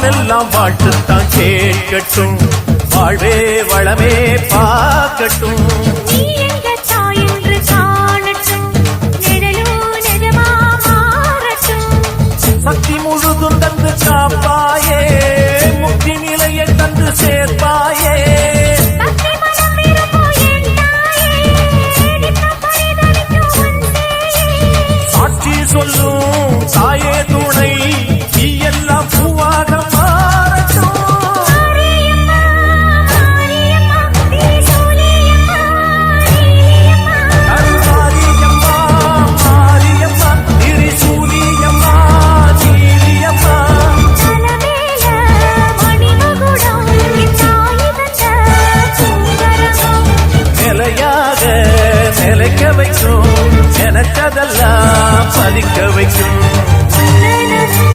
வானெல்லாம் வாழ்த்துத்தான் கேட்கட்டும். வாழ்வே வளமே பார்க்கட்டும். சக்தி முழுதும் தந்து காப்பாயே. முக்தி நிலையை தந்து சேர்ப்பாயே. சாட்சி சொல்லும் சாயே திளைக்க வைக்கும். எனக்கதெல்லாம் பதிக்க வைக்கும்.